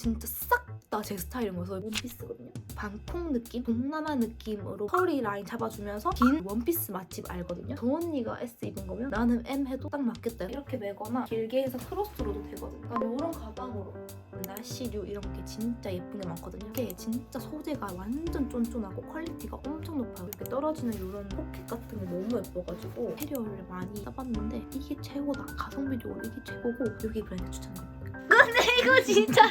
진짜 싹 다 제 스타일인 거여서 원피스거든요. 방콕 느낌, 동남아 느낌으로 허리 라인 잡아주면서 긴 원피스 맛집 알거든요. 저 언니가 S 입은 거면 나는 M 해도 딱 맞겠다. 이렇게 매거나 길게 해서 크로스로도 되거든요. 그러니까 이런 가방으로 나시류 이런 게 진짜 예쁜 게 많거든요. 이게 진짜 소재가 완전 쫀쫀하고 퀄리티가 엄청 높아요. 이렇게 떨어지는 이런 포켓 같은 게 너무 예뻐가지고 캐리어를 많이 써봤는데 이게 최고다. 가성비 적으로 이게 최고고 여기 브랜드 추천드립니다. 이거 진짜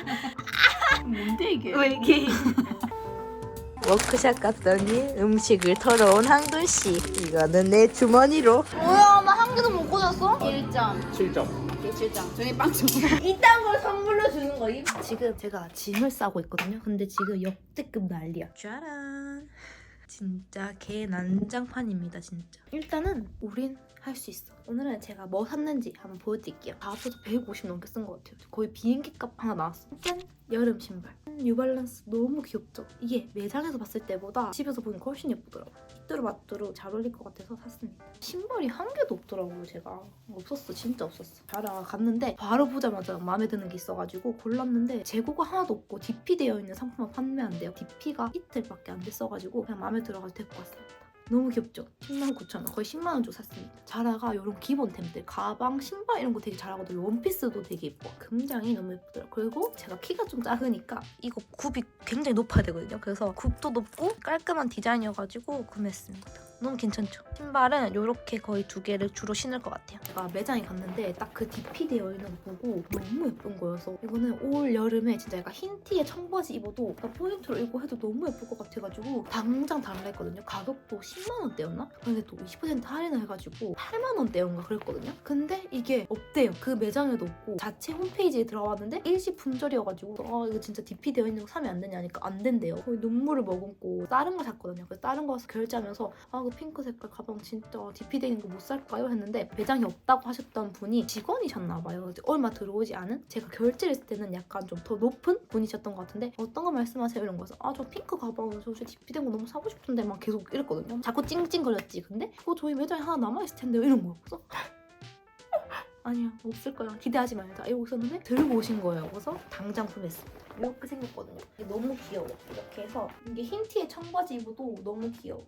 뭔데 이게? 왜 이게 워크샵 갔더니 음식을 털어온 항돈 씨. 이거는 내 주머니로. 뭐야 나한 개도 못 꽂았어? 1점 7점. 7점 저희 빵점 이딴 걸 선물로 주는 거임? 지금 제가 짐을 싸고 있거든요. 근데 지금 역대급 난리야. 짜란. 진짜 개 난장판입니다, 진짜. 일단은 우린 할 수 있어. 오늘은 제가 뭐 샀는지 한번 보여드릴게요. 다 합쳐서 150 넘게 쓴 것 같아요. 거의 비행기 값 하나 나왔어. 짠! 여름 신발. 뉴발란스 너무 귀엽죠? 이게 매장에서 봤을 때보다 집에서 보니까 훨씬 예쁘더라고요. 뚜루마뚜루 잘 어울릴 것 같아서 샀습니다. 신발이 한 개도 없더라고요, 제가. 없었어, 진짜 없었어. 자라 갔는데 바로 보자마자 마음에 드는 게 있어가지고 골랐는데 재고가 하나도 없고 DP 되어 있는 상품만 판매한대요. DP가 이틀밖에 안 됐어가지고 그냥 마음에 들어가지고 데리고 왔습니다. 너무 귀엽죠? 10만 9천 원 거의 10만 원 주고 샀습니다. 자라가 이런 기본템들 가방, 신발 이런 거 되게 잘하거든요. 원피스도 되게 예뻐. 금장이 너무 예쁘더라고요. 그리고 제가 키가 좀 작으니까 이거 굽이 굉장히 높아야 되거든요. 그래서 굽도 높고 깔끔한 디자인이어가지고 구매했습니다. 너무 괜찮죠? 신발은 이렇게 거의 두 개를 주로 신을 것 같아요. 제가 매장에 갔는데 딱 그 DP 되어 있는 거 보고 너무 예쁜 거여서 이거는 올 여름에 진짜 약간 흰 티에 청바지 입어도 포인트로 이거 해도 너무 예쁠 것 같아가지고 당장 달라 했거든요. 가격도 10만 원대였나? 근데 또 20% 할인을 해가지고 8만 원대였나 그랬거든요. 근데 이게 없대요. 그 매장에도 없고 자체 홈페이지에 들어왔는데 일시 품절이어가지고 아 이거 진짜 DP 되어 있는 거 사면 안 되냐니까 안 된대요. 거의 눈물을 머금고 다른 거 샀거든요. 그래서 다른 거 결제하면서 아그 핑크 색깔 가방 진짜 되어 있는 거 못 살까요? 했는데 매장이 없다고 하셨던 분이 직원이셨나 봐요. 그래서 얼마 들어오지 않은 제가 결제를 했을 때는 약간 좀 더 높은 분이셨던 것 같은데 어떤 거 말씀하세요 이런 거서 아 저 핑크 가방 저 DP 된거 너무 사고 싶은데 막 계속 이랬거든요. 자꾸 찡찡거렸지. 근데 어 저희 매장에 하나 남아 있을 텐데 이런. 그래서 아니야 없을 거야 기대하지 말자 이러고 있었는데 들고 오신 거예요 그래서 당장 구매했습니다 이렇게 생겼거든요 이게 너무 귀여워 이렇게 해서 이게 흰 티에 청바지 입어도 너무 귀여워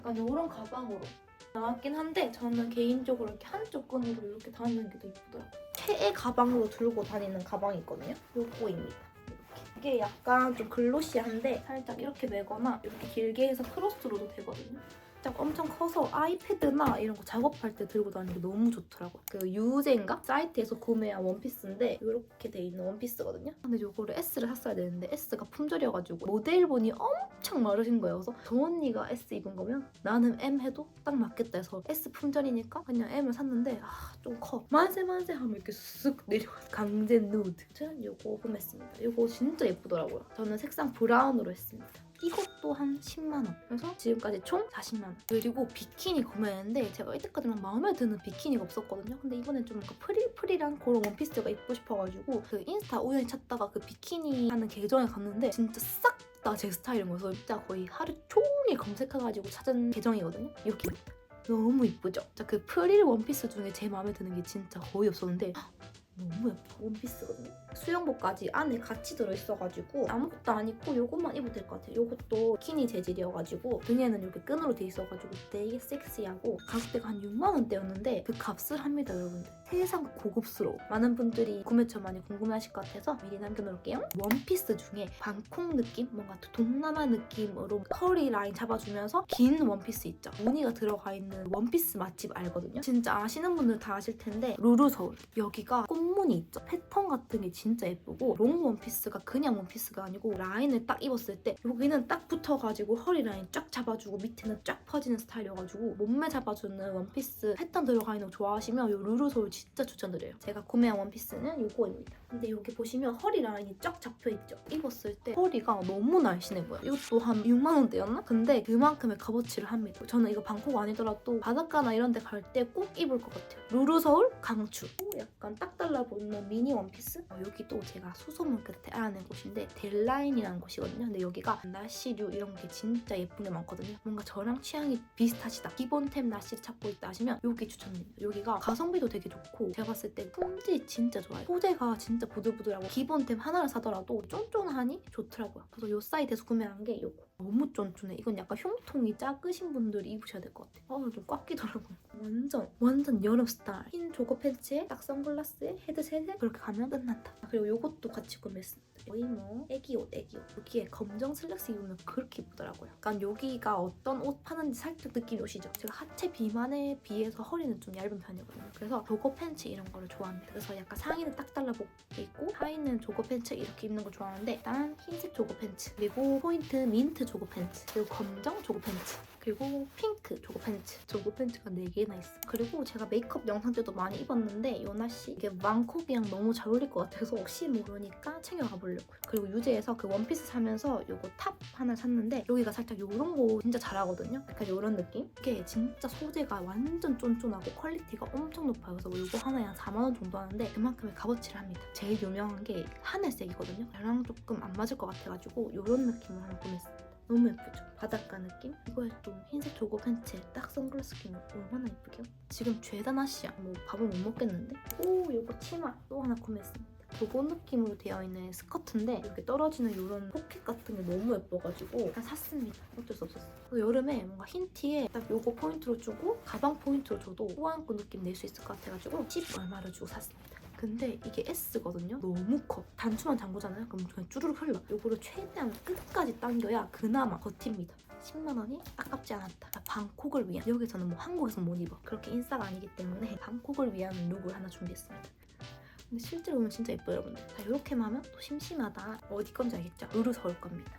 약간 이런 가방으로. 나왔긴 한데 저는 개인적으로 이렇게 한쪽 끈으로 이렇게 다니는 게 더 이쁘더라고요. 최애 가방으로 들고 다니는 가방이 있거든요. 요거입니다. 이렇게. 이게 약간 좀 글로시한데 살짝 이렇게 매거나 이렇게 길게 해서 크로스로도 되거든요 살짝 엄청 커서 아이패드나 이런 거 작업할 때 들고 다니기 너무 좋더라고요. 그 유제인가? 사이트에서 구매한 원피스인데 이렇게 돼 있는 원피스거든요. 근데 이거를 S를 샀어야 되는데 S가 품절이어가지고 모델분이 엄청 마르신 거예요. 그래서 저 언니가 S 입은 거면 나는 M 해도 딱 맞겠다 해서 S 품절이니까 그냥 M을 샀는데 아 좀 커. 만세 만세 하면 이렇게 쓱 내려와. 강제 누드. 저는 이거 구매했습니다. 이거 진짜 예쁘더라고요. 저는 색상 브라운으로 했습니다. 이것도 한 10만 원. 그래서 지금까지 총 40만 원. 그리고 비키니 구매했는데 제가 이때까지만 마음에 드는 비키니가 없었거든요. 근데 이번엔 좀 프릴프릴한 그런 원피스가 입고 싶어가지고 그 인스타 우연히 찾다가 그 비키니 하는 계정에 갔는데 진짜 싹 다 제 스타일인 거여서 진짜 거의 하루 종일 검색해가지고 찾은 계정이거든요. 이렇게 너무 이쁘죠? 진짜 그 프릴 원피스 중에 제 마음에 드는 게 진짜 거의 없었는데 헉, 너무 예뻐 원피스거든요. 수영복까지 안에 같이 들어있어가지고 아무것도 안 입고 요것만 입어도 될 것 같아요. 요것도 키니 재질이어가지고 등에는 이렇게 끈으로 돼 있어가지고 되게 섹시하고 가격대가 한 6만 원대였는데 그 값을 합니다 여러분들. 세상 고급스러워. 많은 분들이 구매처 많이 궁금해하실 것 같아서 미리 남겨놓을게요. 원피스 중에 방콕 느낌? 뭔가 동남아 느낌으로 허리 라인 잡아주면서 긴 원피스 있죠. 무늬가 들어가 있는 원피스 맛집 알거든요. 진짜 아시는 분들 다 아실 텐데 루루 서울 여기가 꽃무늬 있죠. 패턴 같은 게 진짜 예쁘고 롱 원피스가 그냥 원피스가 아니고 라인을 딱 입었을 때 여기는 딱 붙어가지고 허리 라인 쫙 잡아주고 밑에는 쫙 퍼지는 스타일이어가지고 몸매 잡아주는 원피스 패턴 들어가 있는 거 좋아하시면 이 루루 서울 진짜 추천드려요. 제가 구매한 원피스는 이거입니다. 근데 여기 보시면 허리 라인이 쫙 잡혀있죠. 입었을 때 허리가 너무 날씬해 보여요. 이것도 한 6만 원대였나? 근데 그만큼의 값어치를 합니다. 저는 이거 방콕 아니더라도 바닷가나 이런 데 갈 때 꼭 입을 것 같아요. 루루서울 강추. 오, 약간 딱 달라보이는 미니 원피스? 어, 여기 또 제가 수소문 끝에 알아낸 곳인데 델라인이라는 곳이거든요. 근데 여기가 나시류 이런 게 진짜 예쁜 게 많거든요. 뭔가 저랑 취향이 비슷하시다. 기본템 나시를 찾고 있다 하시면 여기 추천드립니다. 여기가 가성비도 되게 좋고 제가 봤을 때 품질 진짜 좋아요. 소재가 진짜 진짜 부들부들하고 기본템 하나를 사더라도 쫀쫀하니 좋더라고요. 그래서 요 사이트에서 구매한 게 요거. 너무 쫀쫀해. 이건 약간 흉통이 작으신 분들이 입으셔야 될 것 같아요. 아, 좀꽉 끼더라고요. 완전 완전 여름 스타일. 흰 조거 팬츠에 딱 선글라스에 헤드셋에 그렇게 가면 끝난다. 아, 그리고 요것도 같이 구매했습니다. 거의 뭐 애기 옷, 애기 옷. 여기에 검정 슬랙스 입으면 그렇게 이쁘더라고요. 약간 여기가 어떤 옷 파는지 살짝 느낌이 오시죠? 제가 하체 비만에 비해서 허리는 좀 얇은 편이거든요. 그래서 조거 팬츠 이런 거를 좋아합니다. 그래서 약간 상의는 딱 달라붙게 있고 하의는 조거 팬츠 이렇게 입는 거 좋아하는데 일단 흰색 조거 팬츠 그리고 포인트 민트 조거 팬츠 그리고 검정 조거 팬츠 그리고 핑크 조거 팬츠. 조거 팬츠가 4개나 있어. 그리고 제가 메이크업 영상 때도 많이 입었는데 요나씨 이게 왕콕이랑 너무 잘 어울릴 것 같아서 혹시 모르니까 챙겨가 보려고요. 그리고 유재에서 그 원피스 사면서 요거 탑 하나 샀는데 여기가 살짝 요런 거 진짜 잘하거든요? 약간 요런 느낌? 이게 진짜 소재가 완전 쫀쫀하고 퀄리티가 엄청 높아요. 그래서 요거 하나에 한 4만원 정도 하는데 그만큼의 값어치를 합니다. 제일 유명한 게 하늘색이거든요? 저랑 조금 안 맞을 것 같아가지고 요런 느낌을 하나 구매했습니다 너무 예쁘죠? 바닷가 느낌? 이거에 또 흰색 조거 팬츠에 딱 선글라스 끼면 얼마나 예쁘게요? 지금 죄다 나시야. 뭐 밥을 못 먹겠는데? 오, 요거 치마 또 하나 구매했습니다. 도보 느낌으로 되어 있는 스커트인데 이렇게 떨어지는 이런 포켓 같은 게 너무 예뻐가지고 일단 샀습니다. 어쩔 수 없었어. 그래서 여름에 뭔가 흰 티에 딱 요거 포인트로 주고 가방 포인트로 줘도 호환구 느낌 낼 수 있을 것 같아가지고 10 얼마를 주고 샀습니다. 근데 이게 S거든요? 너무 커. 단추만 잠그잖아요? 그럼 그냥 쭈르륵 흘러. 요거를 최대한 끝까지 당겨야 그나마 버팁니다. 10만 원이 아깝지 않았다. 방콕을 위한 여기서는 뭐 한국에서 못 입어. 그렇게 인싸가 아니기 때문에 방콕을 위한 룩을 하나 준비했습니다. 근데 실제로 보면 진짜 예뻐요 여러분들. 자 이렇게만 하면 또 심심하다. 어디 건지 알겠죠? 루루 서울 겁니다.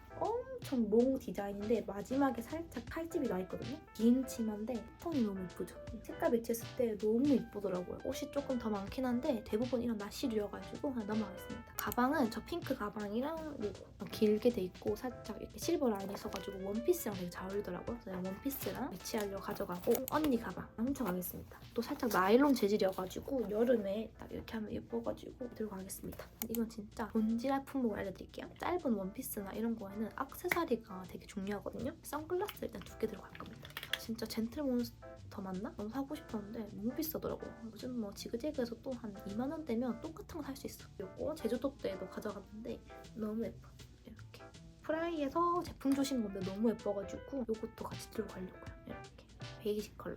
엄청 롱 디자인인데 마지막에 살짝 칼집이 나 있거든요. 긴 치마인데 톤이 너무 예쁘죠. 색깔 매치했을 때 너무 예쁘더라고요. 옷이 조금 더 많긴 한데 대부분 이런 나시류여가지고 그냥 넘어가겠습니다. 가방은 저 핑크 가방이랑 요거 길게 돼 있고 살짝 이렇게 실버 라인이 있어가지고 원피스랑 되게 잘 어울리더라고요. 그냥 원피스랑 매치하려고 가져가고 언니 가방 훔쳐가겠습니다. 또 살짝 나일론 재질이어가지고 여름에 딱 이렇게 하면 예뻐가지고 들고 가겠습니다. 이건 진짜 본질할 품목을 알려드릴게요. 짧은 원피스나 이런 거에는 액세 서리가 되게 중요하거든요. 선글라스 일단 두 개 들어갈 겁니다. 진짜 젠틀몬스터 맞나? 너무 사고 싶었는데 너무 비싸더라고요. 요즘 뭐 지그재그에서 또 한 2만 원대면 똑같은 거 살 수 있어. 요거 제주도 때도 가져갔는데 너무 예뻐. 이렇게. 프라이에서 제품 주신 건데 너무 예뻐가지고 요것도 같이 들고 가려고요. 이렇게. 베이직 컬러.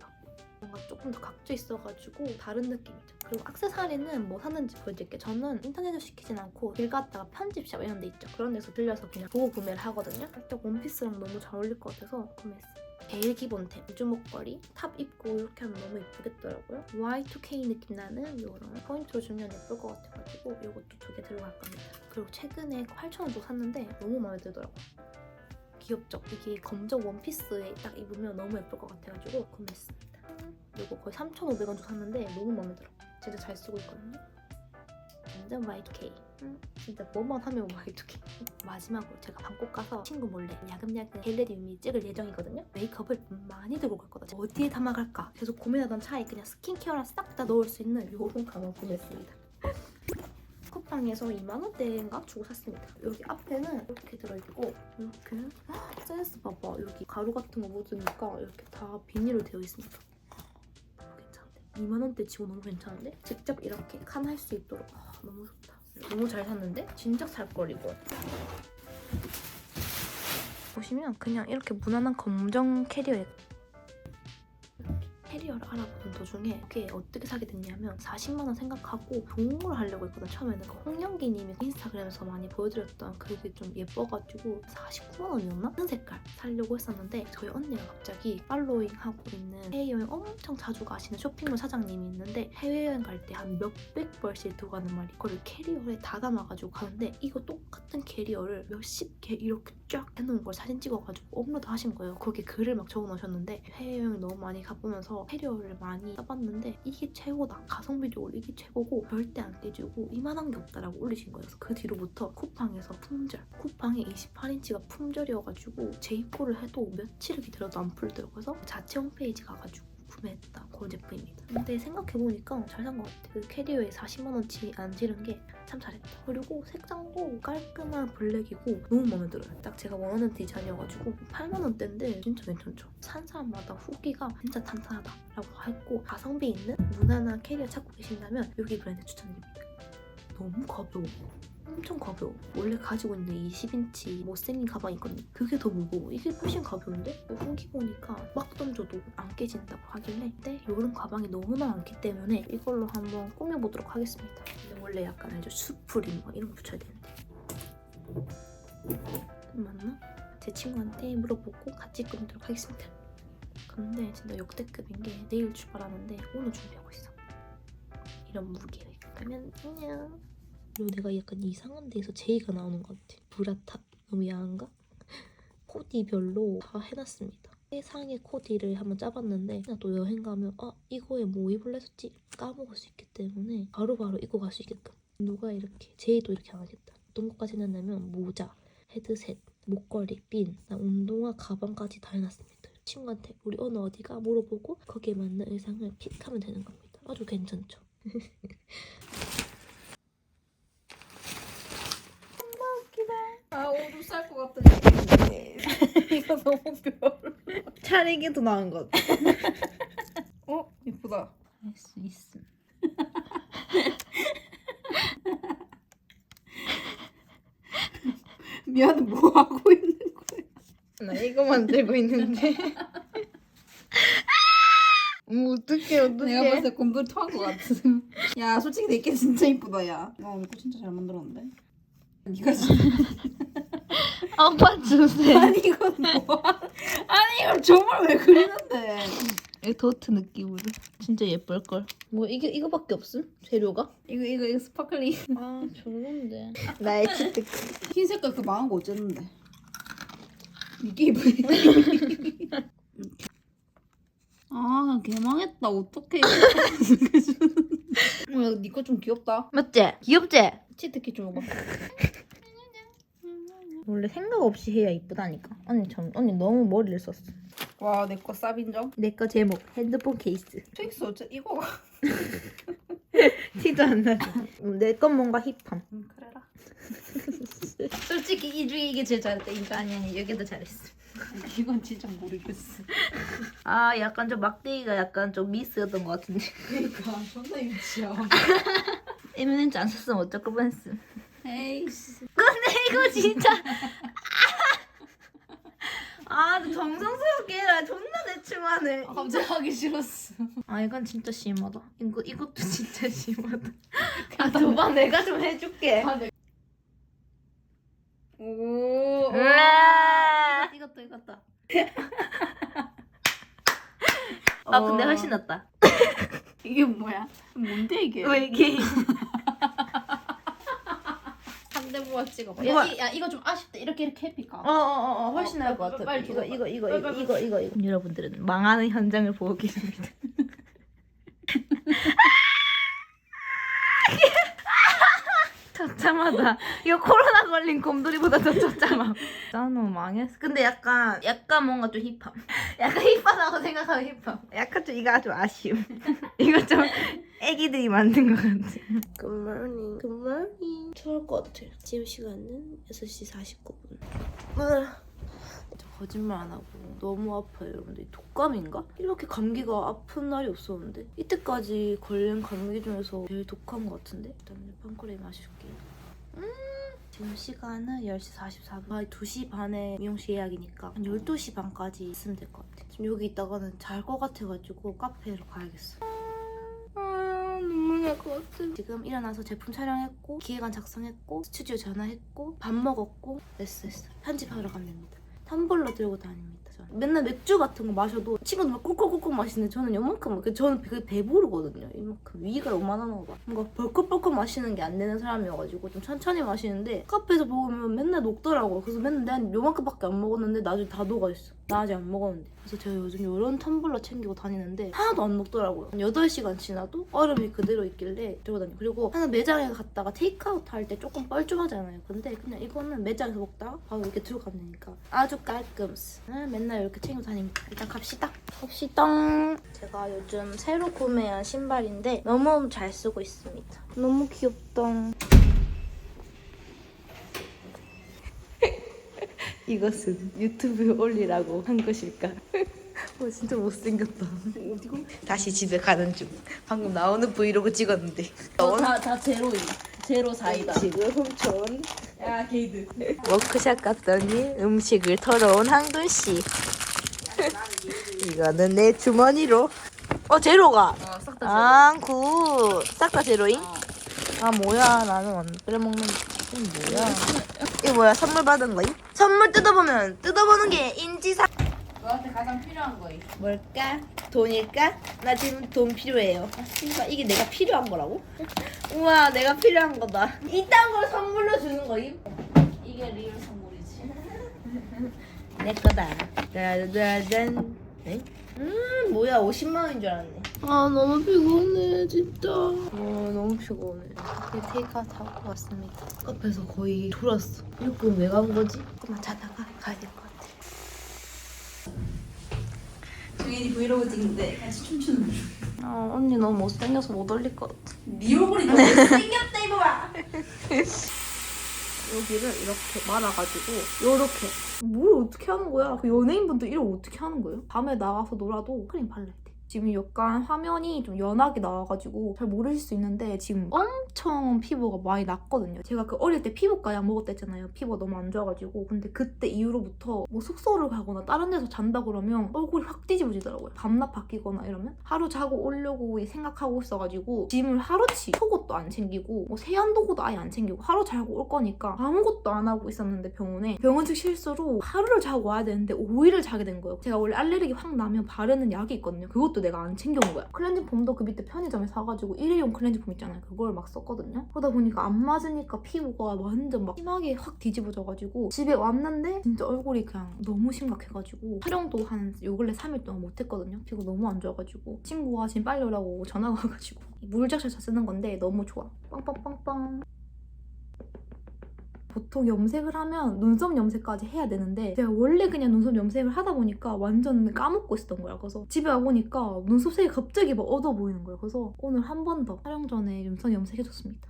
뭔가 조금 더 각져 있어가지고 다른 느낌이죠. 그리고 액세서리는 뭐 샀는지 보여드릴게요. 저는 인터넷으로 시키진 않고 길 갔다가 편집샵 이런 데 있죠. 그런 데서 들려서 그냥 보고 구매를 하거든요. 살짝 원피스랑 너무 잘 어울릴 것 같아서 구매했어요. 제일 기본템, 우주 목걸이, 탑 입고 이렇게 하면 너무 예쁘겠더라고요. Y2K 느낌 나는 이런 포인트로 주면 예쁠 것 같아가지고 이것도 두 개 들어갈 겁니다. 그리고 최근에 8,000원도 샀는데 너무 마음에 들더라고요. 귀엽죠? 이게 검정 원피스에 딱 입으면 너무 예쁠 것 같아가지고 구매했습니다. 이거 거의 3,500원 주고 샀는데 너무 마음에 들어. 진짜 잘 쓰고 있거든요. 완전 Y2K. 음, 진짜 뭐만 하면 Y2K. 마지막으로 제가 방콕 가서 친구 몰래 야금야금 겟레디 뮤비 찍을 예정이거든요. 메이크업을 많이 들고 갈 거다. 어디에 담아갈까? 계속 고민하던 차에 그냥 스킨케어랑 싹 다 넣을 수 있는 요런 가방 구매했습니다. 쿠팡에서 2만원대인가 주고 샀습니다. 여기 앞에는 이렇게 들어있고 이렇게 헉, 센스 봐봐. 여기 가루 같은 거 묻으니까 이렇게 다 비닐로 되어 있습니다. 너무 괜찮은데? 2만원대 치고 너무 괜찮은데? 직접 이렇게 칸 할 수 있도록 아, 너무 좋다. 너무 잘 샀는데? 진작 살 걸 이거. 보시면 그냥 이렇게 무난한 검정 캐리어에 캐리어를 알아보던 도중에 이게 어떻게 사게 됐냐면 40만 원 생각하고 동물을 하려고 했거든 처음에는 그 홍영기 님이 인스타그램에서 많이 보여드렸던 그게 좀 예뻐가지고 49만 원이었나? 큰 색깔 사려고 했었는데 저희 언니가 갑자기 팔로잉 하고 있는 해외여행 엄청 자주 가시는 쇼핑몰 사장님이 있는데 해외여행 갈 때 한 몇백 벌씩 들어가는 말이 그거를 캐리어에 다 담아가지고 가는데 이거 똑같은 캐리어를 몇십 개 이렇게 쫙 해놓은 걸 사진 찍어가지고 업로드 하신 거예요. 거기에 글을 막 적어놓으셨는데 해외여행 너무 많이 가보면서 캐리어를 많이 써봤는데 이게 최고다. 가성비적으로 이게 최고고 절대 안 깨지고 이만한 게 없다라고 올리신 거예요. 그 뒤로부터 쿠팡에서 품절. 쿠팡에 28인치가 품절이어가지고 재입고를 해도 며칠을 기다려도 안 풀더라고요. 그래서 자체 홈페이지 가가지고 구매했다 그런 제품입니다. 근데 생각해보니까 잘 산 것 같아. 그 캐리어에 40만원치 안 지른 게 참 잘했다. 그리고 색상도 깔끔한 블랙이고 너무 마음에 들어요. 딱 제가 원하는 디자인이어가지고 8만원대인데 진짜 괜찮죠? 산 사람마다 후기가 진짜 탄탄하다라고 했고 가성비 있는 무난한 캐리어 찾고 계신다면 여기 브랜드 추천드립니다. 너무 가벼워. 엄청 가벼워. 원래 가지고 있는 20인치 못생긴 가방 있거든요. 그게 더 무거워. 이게 훨씬 가벼운데? 숨기고 오니까 막 던져도 안 깨진다고 하길래 근데 이런 가방이 너무나 많기 때문에 이걸로 한번 꾸며보도록 하겠습니다. 근데 원래 약간 알죠? 수프림 막 이런 거 붙여야 되는데 맞나? 제 친구한테 물어보고 같이 꾸미도록 하겠습니다. 근데 진짜 역대급인 게 내일 출발하는데 오늘 준비하고 있어. 이런 무계획. 그러면 안녕. 그리고 내가 약간 이상한 데에서 제의가 나오는 것 같아. 브라탑 너무 야한가? 코디별로 다 해놨습니다. 세상의 코디를 한번 짜봤는데 그냥 또 여행 가면 아 이거에 뭐 입을래 했었지 까먹을 수 있기 때문에 바로바로 입고 갈 수 있게끔 누가 이렇게 제의도 이렇게 안 하겠다. 어떤 것까지 해놨냐면 모자, 헤드셋, 목걸이, 핀, 운동화, 가방까지 다 해놨습니다. 친구한테 우리 오늘 어디가 물어보고 거기에 맞는 의상을 픽하면 되는 겁니다. 아주 괜찮죠? 아 오줌 쌀것 같다. 이거 너무 별로. 차리기 더 나은 것 같아. 어 예쁘다. 할 수 있음. 미안해 뭐 하고 있는 거야? 나 이거 만들고 있는데. 음, 어떡해, 어떡해. 내가 봤을 때 곰돌이 토한 것 같은. 야 솔직히 내게 진짜 이쁘다 야. 와 오늘 거 진짜 잘 만들었는데. 네가 진짜. 아빠 주세요. 아니 이건 뭐? 아니 이걸 점을 왜 그리는데? 이 도트 느낌으로. 진짜 예쁠 걸. 뭐, 이게, 이거밖에 없음? 재료가? 이거 이거 이거 스파클링. 아, 별론데. 나의 치트. 흰 색깔 그 망한 거 어쨌는데? 이게 이쁘네. 아, 개망했다. 어떡해. 어, 야, 니거 좀 귀엽다. 맞지? 귀엽지? 치트키 좀 봐봐. 원래 생각 없이 해야 이쁘다니까. 언니 참, 언니 너무 머리를 썼어. 와, 내 거 쌉인정? 내 거 제목, 핸드폰 케이스. 트윅스 어째 이거가. 티도 안 나지. 내 건 뭔가 힙함. 음, 그래라. 솔직히 이 중에 이게 제일 잘했다. 인가 아니 아니 여기도 잘했어. 이건 진짜 모르겠어. 아 약간 좀 막대기가 약간 좀 미스였던 것 같은데. 그러니까 존나 유치야. 에미넨즈 안 썼으면 어쩔 거 뻔했어. 에이씨. 이거 진짜. 아 정성스럽게 해라. 존나 대충하네. 갑자기 하기 싫었어. 아 이건 진짜 심하다. 이거 이것도 진짜 심하다. 아 저번 내가 좀 해줄게. 오. 으아. 이것도 이것도. 아 근데 훨씬 낫다. 이게 뭐야? 뭔데 이게? 왜 이게? 상대모아 찍어봐. 야, 이, 야 이거 좀 아쉽다. 이렇게 이렇게 해피까. 어어어 훨씬 어, 나을 것 빨리, 같아. 빨리 이거. 이거 이거 빨리, 이거 빨리. 이거 이거 이거. 여러분들은 망하는 현장을 보고 계십니다. 처참하다. 이거 코로나 걸린 곰돌이보다 더 처참함. 나는 망했어. 근데 약간 약간 뭔가 좀 힙함. 약간 힙하다고 생각하면 힙함. 약간 좀 이거 좀 아쉬움. 이거 좀 애기들이 만든 것 같아. Good morning. Good morning. 추울 것 같아. 지금 시간은 6시 49분. 저 거짓말 안 하고 너무 아파요 여러분들 독감인가? 이렇게 감기가 아픈 날이 없었는데 이때까지 걸린 감기 중에서 제일 독한 것 같은데 일단 빵꾸레 마실게요 음 지금 시간은 10시 44분 아 2시 반에 미용실 예약이니까 한 12시 반까지 있으면 될 것 같아 지금 여기 있다가는 잘 것 같아가지고 카페로 가야겠어 날것 같아 지금 일어나서 제품 촬영했고 기획안 작성했고 스튜디오 전화했고 밥 먹었고 됐어 됐어 편집하러 가면 됩니다 텀블러 들고 다닙니다. 저는. 맨날 맥주 같은 거 마셔도 친구들 막 꿀꿀꿀꿀 마시는데 저는 요만큼 그 저는 그 배부르거든요. 이만큼 위가 요만하나 봐. 뭔가 벌컥벌컥 마시는 게 안 되는 사람이어가지고 좀 천천히 마시는데 카페에서 먹으면 맨날 녹더라고요. 그래서 맨날 난 요만큼밖에 안 먹었는데 나중에 다 녹아 있어. 나 아직 안 먹었는데. 그래서 제가 요즘 요런 텀블러 챙기고 다니는데 하나도 안 녹더라고요. 한 8시간 지나도 얼음이 그대로 있길래 들고 다니고 그리고 하나 매장에 갔다가 테이크아웃 할 때 조금 뻘쭘하잖아요. 근데 그냥 이거는 매장에서 먹다가 바로 이렇게 들고 가면 되니까 아주 깔끔. 아, 맨날 이렇게 챙겨 다닙니다. 일단 갑시다. 갑시다. 제가 요즘 새로 구매한 신발인데 너무 잘 쓰고 있습니다. 너무 귀엽다. 이것은 유튜브에 올리라고 한 것일까? 어 진짜 못생겼다. 다시 집에 가는 중. 방금 나오는 브이로그 찍었는데. 다, 다 제로임. 제로 사이다. 지금 훔쳐온 야 게이드. 워크샵 갔더니 음식을 털어온 한근 씨. 이거는 내 주머니로. 어 제로가. 어 싹 다. 아 굿. 싹 다 제로인? 아 뭐야 나는 안 빼먹는. 이게 뭐야? 이거 뭐야 선물 받은 거임? 선물 뜯어보면 뜯어보는 게 인지상. 너한테 가장 필요한 거이. 뭘까? 돈일까? 나 지금 돈 필요해요. 아, 씨발 이게 내가 필요한 거라고? 우와 내가 필요한 거다. 이딴 걸 선물로 주는 거임? 이게 리얼 선물이지. 내 거다. 짜자잔. 네? 음 뭐야 50만 원인 줄 알았네. 아 너무 피곤해 진짜. 어 너무 피곤해. 이렇게 테이크아웃 하고 왔습니다. 카페에서 거의 졸았어. 이렇게 왜간 거지? 조금만 자다가 가야 될 것 같아. 정현이 브이로그 찍는데 같이 춤추는 거. 아 언니 너무 못생겨서 못 올릴 것 같아. 네 얼굴이 너무 생겼다 이거 봐. 여기를 이렇게 말아가지고 요렇게 뭘 어떻게 하는 거야? 그 연예인분들 이걸 어떻게 하는 거예요? 밤에 나가서 놀아도 크림 돼. 지금 약간 화면이 좀 연하게 나와가지고 잘 모르실 수 있는데 지금 엄청 피부가 많이 났거든요. 제가 그 어릴 때 피부과 약 먹었다 했잖아요. 피부가 너무 안 좋아가지고 근데 그때 이후로부터 뭐 숙소를 가거나 다른 데서 잔다 그러면 얼굴이 확 뒤집어지더라고요. 밤낮 바뀌거나 이러면 하루 자고 오려고 생각하고 있어가지고 짐을 하루치 속옷도 안 챙기고 뭐 세안 도구도 아예 안 챙기고 하루 자고 올 거니까 아무것도 안 하고 있었는데 병원에 병원 측 실수로 하루를 자고 와야 되는데 5일을 자게 된 거예요. 제가 원래 알레르기 확 나면 바르는 약이 있거든요. 그것 도 내가 안 챙겨온 거야. 클렌징 폼도 그 밑에 편의점에 사가지고 일회용 클렌징 폼 있잖아요. 그걸 막 썼거든요. 그러다 보니까 안 맞으니까 피부가 완전 막 심하게 확 뒤집어져가지고 집에 왔는데 진짜 얼굴이 그냥 너무 심각해가지고 촬영도 한 요 근래 3일 동안 못했거든요. 피부 너무 안 좋아가지고 친구가 지금 빨리 오라고 전화가 와가지고 물적셔서 쓰는 건데 너무 좋아. 빵빵빵빵. 보통 염색을 하면 눈썹 염색까지 해야 되는데 제가 원래 그냥 눈썹 염색을 하다 보니까 완전 까먹고 있었던 거야. 그래서 집에 와 보니까 눈썹 색이 갑자기 막 어두워 보이는 거예요. 그래서 오늘 한 번 더 촬영 전에 눈썹 염색해줬습니다.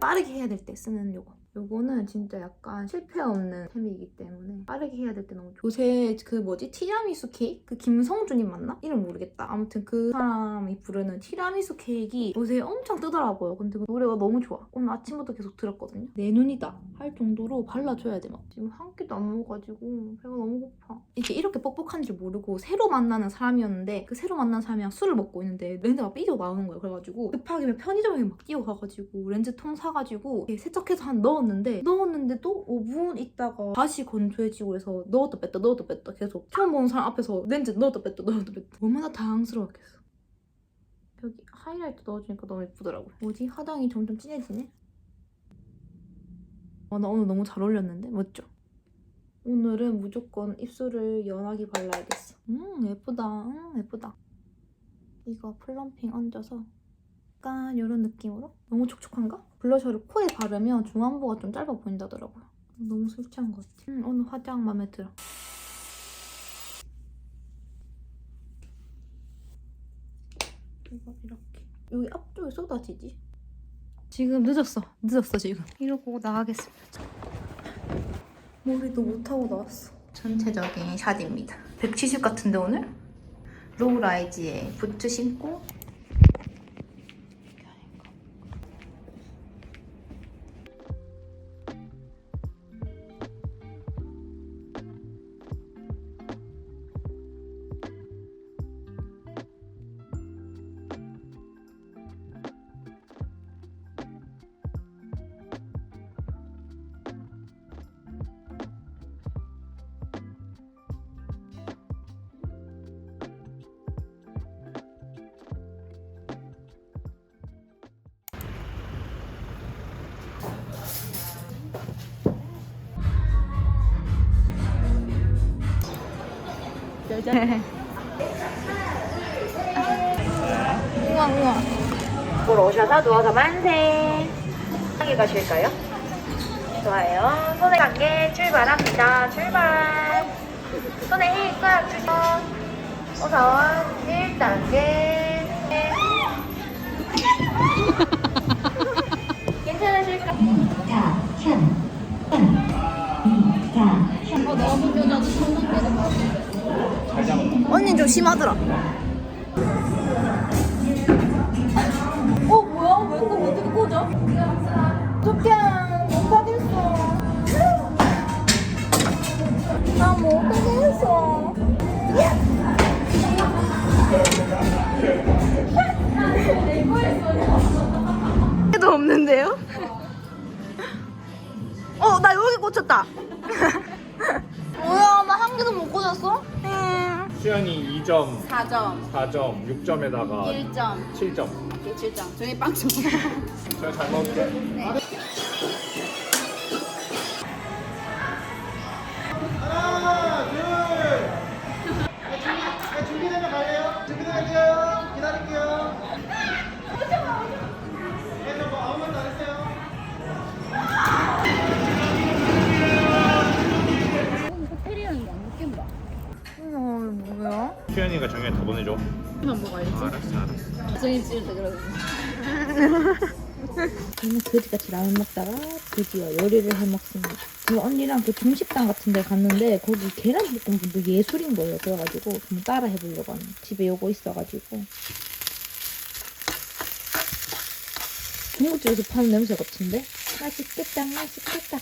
빠르게 해야 될 때 쓰는 요거. 요거는 진짜 약간 실패 없는 템이기 때문에 빠르게 해야 될 때 너무 좋아. 요새 그 뭐지 티라미수 케이크? 그 김성준이 맞나? 이름 모르겠다. 아무튼 그 사람이 부르는 티라미수 케이크이 요새 엄청 뜨더라고요. 근데 그 노래가 너무 좋아. 오늘 아침부터 계속 들었거든요. 내 눈이다 할 정도로 발라줘야 돼 막. 지금 한 끼도 안 먹어가지고 배가 너무 고파. 이게 이렇게 뻑뻑한 줄 모르고 새로 만나는 사람이었는데 그 새로 만난 사람이랑 술을 먹고 있는데 렌즈가 삐져 나오는 거예요. 그래가지고 급하게 편의점에 막 뛰어가가지고 렌즈 통 사가지고 세척해서 한 넣 었는데 넣었는데도 5분 있다가 다시 건조해지고 해서 넣었다 뺐다 넣었다 뺐다 계속 처음 보는 사람 앞에서 렌즈 넣었다 뺐다 넣었다 뺐다 얼마나 당황스러웠겠어. 여기 하이라이트 넣어주니까 너무 예쁘더라고요. 뭐지? 화장이 점점 진해지네? 아, 나 오늘 너무 잘 어울렸는데? 맞죠? 오늘은 무조건 입술을 연하게 발라야겠어. 음, 예쁘다. 음, 예쁘다. 이거 플럼핑 얹어서 약간 이런 느낌으로? 너무 촉촉한가? 블러셔를 코에 바르면 중안부가 좀 짧아 보인다더라고요. 너무 술 취한 것 같아. 음, 오늘 화장 마음에 들어. 이거 이렇게. 여기 앞쪽에 쏟아지지? 지금 늦었어. 늦었어 지금. 이러고 나가겠습니다. 머리도 못하고 나왔어. 전체적인 샷입니다. 170 같은데 오늘? 로우 라이즈에 부츠 신고 우와 우와. 보러 오셔서 누워서 만세 편하게 가실까요? 좋아요. 손에 감게 출발합니다. 출발. 손에 힘 꽉 주시고 우선 1단계. 괜찮으실까요? 언니 좀 심하더라. 어 뭐야? 왜 이거 어떻게 꽂아? 어떡해 못하겠어. 나 못하겠어. 해도 없는데요? 어 나 여기 꽂혔다. 뭐야 나 한 개도 못 꽂았어? 수현이 2점, 4점, 4점, 6점에다가 1점, 7점. 오케이 7점. 저희 빵점. 제가 잘 먹을게. 준 수현이가 정현이 다 보내줘. 만 먹어야지. 알았어, 알았어. 선생님 찍을 때 그러고. 저는 그지같이 라면 먹다가 드디어 요리를 해 먹습니다. 그 언니랑 그 중식당 같은 데 갔는데 거기 계란볶음도 예술인 거예요. 그래가지고 한번 따라 해보려고 하는 집에 요거 있어가지고 중국집에서 파는 냄새 같은데? 맛있겠다 맛있겠다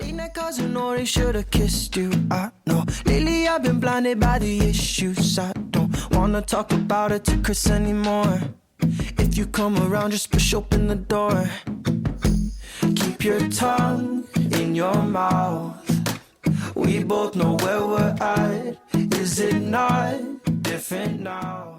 Late night cause you know they should've kissed you. I know. Lately I've been blinded by the issues. I don't wanna talk about it to Chris anymore. If you come around, just push open the door. Keep your tongue in your mouth. We both know where we're at. Is it not different now?